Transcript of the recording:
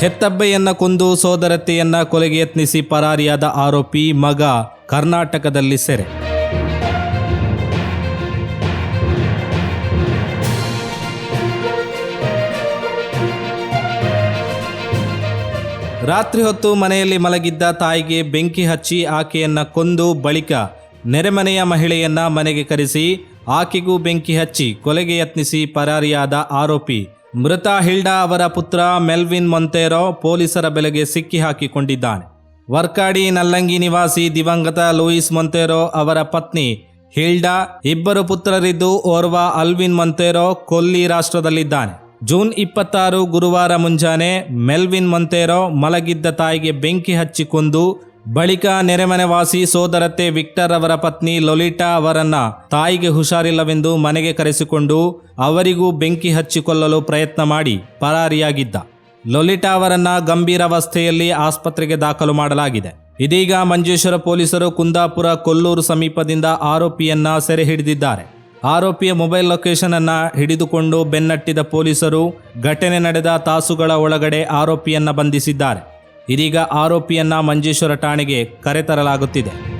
ಹೆತ್ತಬ್ಬೆಯನ್ನ ಕೊಂದು ಸೋದರತ್ತೆಯನ್ನ ಕೊಲೆಗೆ ಯತ್ನಿಸಿ ಪರಾರಿಯಾದ ಆರೋಪಿ ಮಗ ಕರ್ನಾಟಕದಲ್ಲಿ ಸೆರೆ. ರಾತ್ರಿ ಹೊತ್ತು ಮನೆಯಲ್ಲಿ ಮಲಗಿದ್ದ ತಾಯಿಗೆ ಬೆಂಕಿ ಹಚ್ಚಿ ಆಕೆಯನ್ನ ಕೊಂದು ಬಳಿಕ ನೆರೆಮನೆಯ ಮಹಿಳೆಯನ್ನ ಮನೆಗೆ ಕರೆಸಿ ಆಕೆಗೂ ಬೆಂಕಿ ಹಚ್ಚಿ ಕೊಲೆಗೆ ಯತ್ನಿಸಿ ಪರಾರಿಯಾದ ಆರೋಪಿ ಮೃತ ಹಿಲ್ಡಾ ಅವರ ಪುತ್ರ ಮೆಲ್ವಿನ್ ಮೊಂತೇರೋ ಪೊಲೀಸರ ಬೆಲೆಗೆ ಸಿಕ್ಕಿ ಹಾಕಿಕೊಂಡಿದ್ದಾನೆ. ವರ್ಕಾಡಿ ನಲ್ಲಂಗಿ ನಿವಾಸಿ ದಿವಂಗತ ಲೂಯಿಸ್ ಮೊಂತೇರೋ ಅವರ ಪತ್ನಿ ಹಿಲ್ಡಾ ಇಬ್ಬರು ಪುತ್ರರಿದ್ದು ಓರ್ವ ಅಲ್ವಿನ್ ಮೊಂತೇರೋ ಕೊಲ್ಲಿ ರಾಷ್ಟ್ರದಲ್ಲಿದ್ದಾನೆ. ಜೂನ್ ಇಪ್ಪತ್ತಾರು ಗುರುವಾರ ಮುಂಜಾನೆ ಮೆಲ್ವಿನ್ ಮೊಂತೇರೋ ಮಲಗಿದ್ದ ತಾಯಿಗೆ ಬೆಂಕಿ ಹಚ್ಚಿ ಕೊಂದು ಬಳಿಕ ನೆರೆಮನೆವಾಸಿ ಸೋದರತ್ತೆ ವಿಕ್ಟರ್ ಅವರ ಪತ್ನಿ ಲೊಲಿಟಾ ಅವರನ್ನ ತಾಯಿಗೆ ಹುಷಾರಿಲ್ಲವೆಂದು ಮನೆಗೆ ಕರೆಸಿಕೊಂಡು ಅವರಿಗೂ ಬೆಂಕಿ ಹಚ್ಚಿಕೊಳ್ಳಲು ಪ್ರಯತ್ನ ಮಾಡಿ ಪರಾರಿಯಾಗಿದ್ದ. ಲೊಲಿಟಾ ಅವರನ್ನ ಗಂಭೀರಾವಸ್ಥೆಯಲ್ಲಿ ಆಸ್ಪತ್ರೆಗೆ ದಾಖಲು ಮಾಡಲಾಗಿದೆ. ಇದೀಗ ಮಂಜೇಶ್ವರ ಪೊಲೀಸರು ಕುಂದಾಪುರ ಕೊಲ್ಲೂರು ಸಮೀಪದಿಂದ ಆರೋಪಿಯನ್ನ ಸೆರೆ ಹಿಡಿದಿದ್ದಾರೆ. ಆರೋಪಿಯ ಮೊಬೈಲ್ ಲೊಕೇಶನ್ ಅನ್ನ ಹಿಡಿದುಕೊಂಡು ಬೆನ್ನಟ್ಟಿದ ಪೊಲೀಸರು ಘಟನೆ ನಡೆದ ತಾಸುಗಳ ಒಳಗಡೆ ಆರೋಪಿಯನ್ನ ಬಂಧಿಸಿದ್ದಾರೆ. ಇದೀಗ ಆರೋಪಿಯನ್ನ ಮಂಜೇಶ್ವರ ಠಾಣೆಗೆ ಕರೆತರಲಾಗುತ್ತಿದೆ.